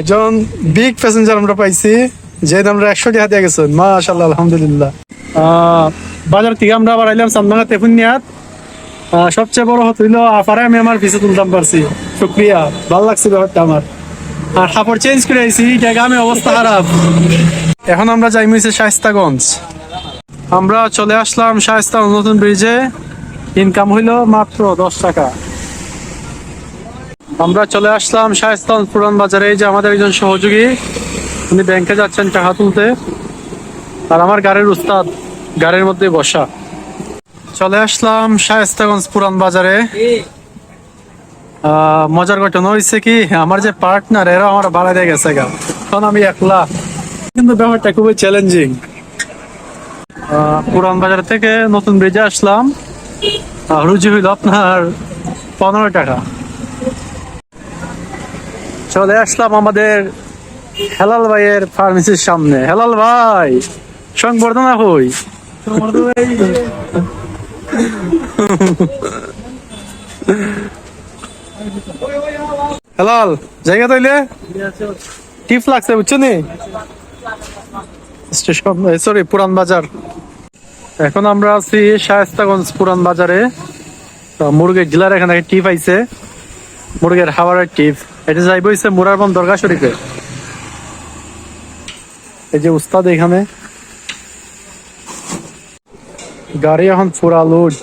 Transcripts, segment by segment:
একজন big passenger আমরা পাইছি, যে আমরা একশো টাকা দিয়ে গেছেন মাশাল্লাহ আলহামদুলিল্লাহ বাজার থেকে আমরা আবার আইলাম তেফুনিয়াত সবচেয়ে বড় হত হইল আফারে, আমি আমার পিছে তুলতাম পারছি। শুক্রিয়া, ভালো লাগছে ব্যাপারটা আমার। আর কাপড় চেঞ্জ করে আইছি আমি অবস্থা খারাপ। এখন আমরা যাই মিছে শায়স্তাগঞ্জ। আমরা চলে আসলাম শায়স্তা নতুন ব্রিজে ইনকাম হইল মাত্র দশ টাকা। আমরা চলে আসলাম শায়স্তান পুরান বাজারে। এই যে আমাদের একজন সহযোগী, উনি ব্যাংকে যাচ্ছেন টাকা তুলতে। আর আমার গাড়ির উস্তাদ, গাড়ির মধ্যে বসা। চলে আসলাম শায়স্তাগঞ্জ পুরান বাজারে। মজার ঘটনা হয়েছে কি, আমার যে পার্টনার এরা আমার ভাড়া দিয়ে গেছে গা। এখন আমি একলা। কিন্তু ব্যাপারটা খুবই চ্যালেঞ্জিং পুরান বাজার থেকে নতুন ব্রিজে আসলাম। রুজি হইল আপনার পনেরো টাকা। চলে আসলাম আমাদের হেলাল ভাইয়ের ফার্মেসির সামনে। হেলাল ভাই, সংবর্ধনা হই। হেলাল, জায়গা তৈলে? টিপ লাগছে, বুঝছ নি? স্টেশন সরি পুরান বাজার। এখন আমরা আছি শায়স্তাগঞ্জ পুরান বাজারে। মুরগের জেলার এখানে টিপ আইছে। মুরগের হাওয়ারের টিপ। এটা যাইব হইছে মুরারবন দরগা শরীফে। এই যে উস্তাদ এখানে। গাড়ি এখন পুরা লোড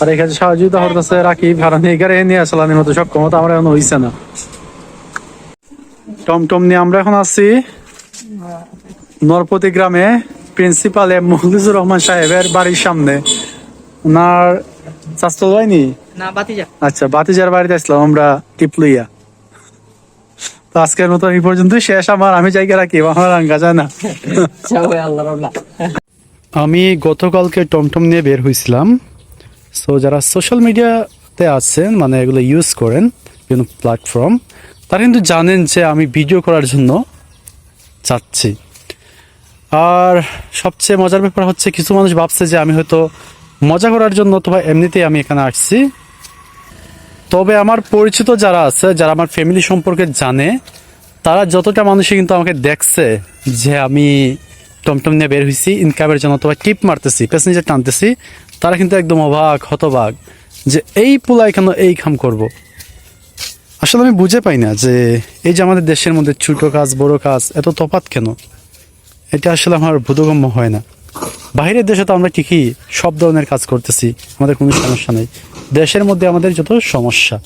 আর এখানে সহযোগিতা করতেছে রাখি ভাড়া নিয়ে গাড়ি নিয়ে আসলামের মতো সক্ষমতা আমরা এখন হইছে না। টমটম নিয়ে আমরা এখন আছি নরপতি গ্রামে, প্রিন্সিপাল এম মহলিজুর রহমান সাহেবের বাড়ির সামনে। ওনার স্বাস্থ্য হয়নি? না বাতিজা। আচ্ছা বাতিজার বাড়িতে আসলাম আমরা টিপ লইয়া তো আজকের মতো এই পর্যন্ত শেষ আমার আমি জায়গা রাখি আমার আঙ্গা যায় না আমি গতকালকে টমটম নিয়ে বের হয়েছিলাম সো যারা সোশ্যাল মিডিয়াতে আছেন মানে এগুলো ইউজ করেন বিভিন্ন প্ল্যাটফর্ম তারা কিন্তু জানেন যে আমি ভিডিও করার জন্য চাচ্ছি আর সবচেয়ে মজার ব্যাপার হচ্ছে কিছু মানুষ ভাবছে যে আমি হয়তো মজা করার জন্য অথবা এমনিতেই আমি এখানে আসছি। তবে আমার পরিচিত যারা আছে, যারা আমার ফ্যামিলি সম্পর্কে জানে, তারা যতটা মানুষই কিন্তু আমাকে দেখছে যে আমি টমটম নিয়ে বের হয়েছি ইনকামের জন্য অথবা টিপ মারতেছি প্যাসেঞ্জার টানতেছি, তারা কিন্তু একদম অবাক, হতবাক যে এই পোলায় কেন এই খাম করব। আসলে আমি বুঝে পাই না যে এই যে আমাদের দেশের মধ্যে ছোট কাজ, বড় কাজ, এত তফাৎ কেন এটা আসলে আমার বোধগম্য হয় না বাইরের দেশে তো আমরা ঠিকই সব ধরনের কাজ করতেছি, আমাদের কোনো সমস্যা নেই। দেশের মধ্যে আমাদের যত সমস্যা